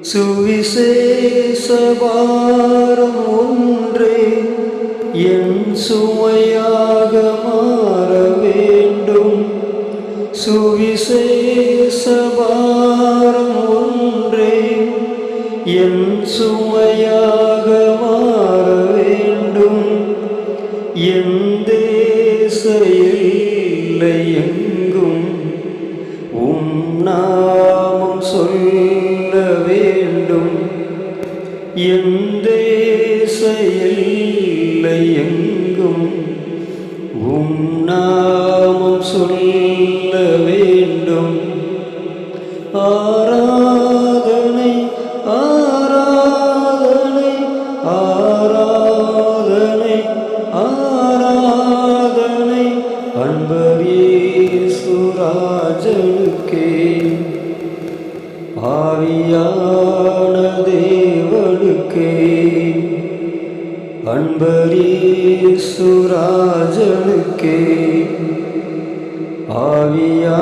சுவிசேஷபாரம் ஒன்றே என் சுமையாக மாற வேண்டும். சுவிசேஷபாரம் ஒன்றே என் சுமையாக மாற வேண்டும். என் தேச எல்லை எங்கும். உம் நாமம் சொல்ல வேண்டும். எந்த தேச எங்கும் உன்னாமம் சொல்ல வேண்டும். ஆராதனை ஆராதனை ஆராதனை ஆராதனை அன்பரே சுராஜனுக்கே ஆவியா அன்பர்களுக்கே அன்பரே சுராஜனுக்கே ஆவியா